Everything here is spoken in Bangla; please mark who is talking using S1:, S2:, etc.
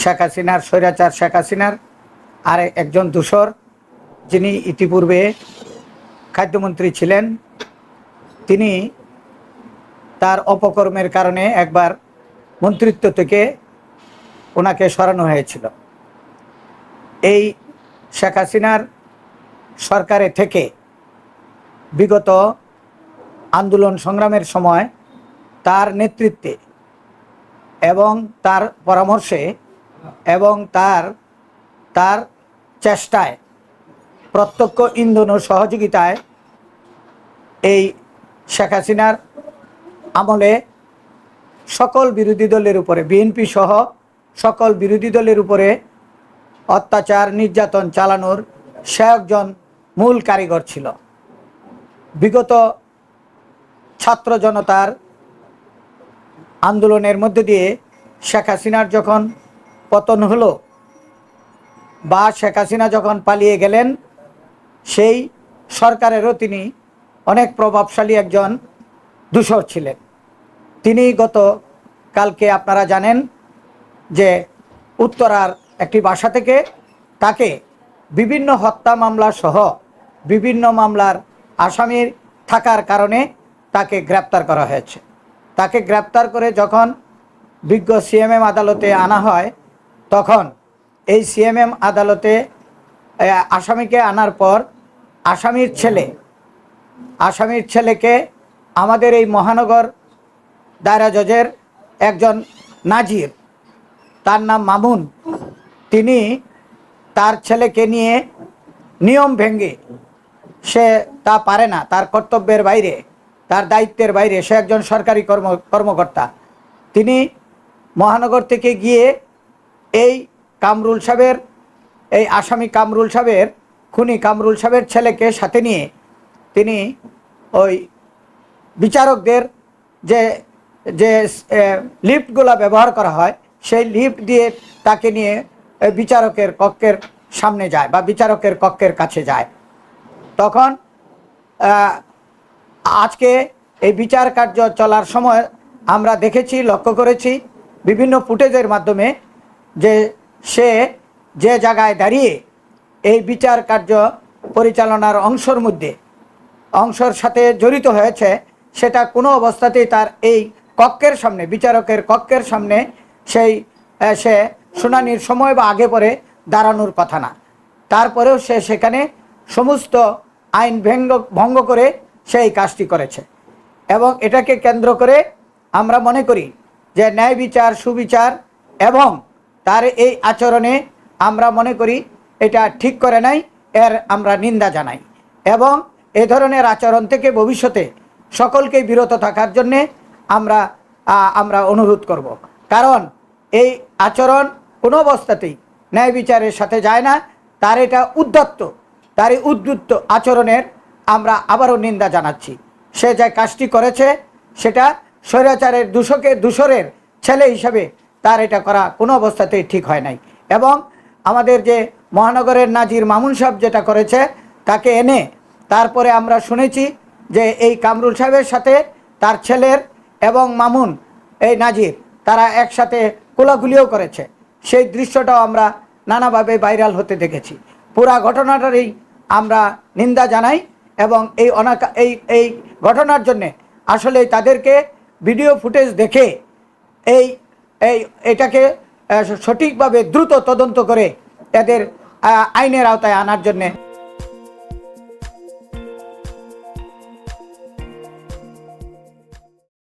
S1: শেখ হাসিনার স্বৈরাচার, শেখ হাসিনার আর একজন দূষর, যিনি ইতিপূর্বে খাদ্যমন্ত্রী ছিলেন, তিনি তার অপকর্মের কারণে একবার মন্ত্রিত্ব থেকে ওনাকে সরানো হয়েছিল। এই শেখ হাসিনার সরকারে থেকে বিগত আন্দোলন সংগ্রামের সময় তার নেতৃত্বে এবং তার পরামর্শে এবং তার তার চেষ্টায়, প্রত্যক্ষ ইন্ধন ও সহযোগিতায় এই শেখ হাসিনার আমলে সকল বিরোধী দলের উপরে বিএনপি সহ সকল বিরোধী দলের উপরে অত্যাচার, নির্যাতন চালানোর সে একজন মূল কারিগর ছিল। বিগত ছাত্র জনতার আন্দোলনের মধ্যে দিয়ে শেখ হাসিনার যখন পতন হলো। বা শেখ হাসিনা যখন পালিয়ে গেলেন, সেই সরকারেরও তিনি অনেক প্রভাবশালী একজন দূষর ছিলেন। তিনি গত কালকে আপনারা জানেন যে উত্তরার একটি বাসা থেকে তাকে বিভিন্ন হত্যা মামলা সহ বিভিন্ন মামলার আসামির থাকার কারণে তাকে গ্রেপ্তার করা হয়েছে। তাকে গ্রেপ্তার করে যখন বিজ্ঞ সিএমএম আদালতে আনা হয় তখন এই সিএমএম আদালতে আসামিকে আনার পর আসামির ছেলে, আসামির ছেলেকে আমাদের এই মহানগর দায়রা জজের একজন নাজির, তার নাম মামুন, তিনি তার ছেলেকে নিয়ে নিয়ম ভেঙে সে তা পারে না, তার কর্তব্যের বাইরে, তার দায়িত্বের বাইরে সে একজন সরকারি কর্ম, কর্মকর্তা। তিনি মহানগর থেকে গিয়ে এই কামরুল সাহেবের, এই আসামি কামরুল সাহেবের, খুনি কামরুল সাহেবের ছেলেকে সাথে নিয়ে তিনি ওই বিচারকদের যে যে লিফটগুলো ব্যবহার করা হয়, সেই লিফট দিয়ে তাকে নিয়ে বিচারকের কক্ষের সামনে যায় বা বিচারকের কক্ষের কাছে যায়। তখন আজকে এই বিচার কার্য চলার সময় আমরা দেখেছি, লক্ষ্য করেছি, বিভিন্ন ফুটেজের মাধ্যমে যে সে যে জায়গায় দাঁড়িয়ে এই বিচার কার্য পরিচালনার অংশর মধ্যে, অংশর সাথে জড়িত হয়েছে, সেটা কোনো অবস্থাতেই তার এই কক্ষের সামনে, বিচারকের কক্ষের সামনে সেই সে শুনানির সময় বা আগে পরে দাঁড়ানোর কথা না। তারপরেও সে সেখানে সমস্ত আইন ভঙ্গ ভঙ্গ করে সেই কাজটি করেছে। এবং এটাকে কেন্দ্র করে আমরা মনে করি যে ন্যায় বিচার, সুবিচার এবং তার এই আচরণে আমরা মনে করি এটা ঠিক করে নাই, এর আমরা নিন্দা জানাই। এবং এ ধরনের আচরণ থেকে ভবিষ্যতে সকলকেই বিরত থাকার জন্যে আমরা আমরা অনুরোধ করব। কারণ এই আচরণ কোনো অবস্থাতেই ন্যায় বিচারের সাথে যায় না, তার এটা উদ্যত্ত তার এই উদ্যুত্ত আচরণের আমরা আবারও নিন্দা জানাচ্ছি। সে যে কাজটি করেছে, সেটা স্বৈরাচারের দূষকের দূষরের ছেলে হিসাবে তার এটা করা কোনো অবস্থাতেই ঠিক হয় নাই। এবং আমাদের যে মহানগরের নাজির মামুন সাহেব যেটা করেছে, তাকে এনে তারপরে আমরা শুনেছি যে এই কামরুল সাহেবের সাথে তার ছেলের এবং মামুন, এই নাজির, তারা একসাথে কোলাগুলিও করেছে। সেই দৃশ্যটাও আমরা নানাভাবে ভাইরাল হতে দেখেছি। পুরা ঘটনাটারই আমরা নিন্দা জানাই এবং এই অনাকা, এই এই ঘটনার জন্যে আসলে তাদেরকে ভিডিও ফুটেজ দেখে এই এই এটাকে সঠিকভাবে দ্রুত তদন্ত করে এদের আইনের আওতায় আনার জন্যে।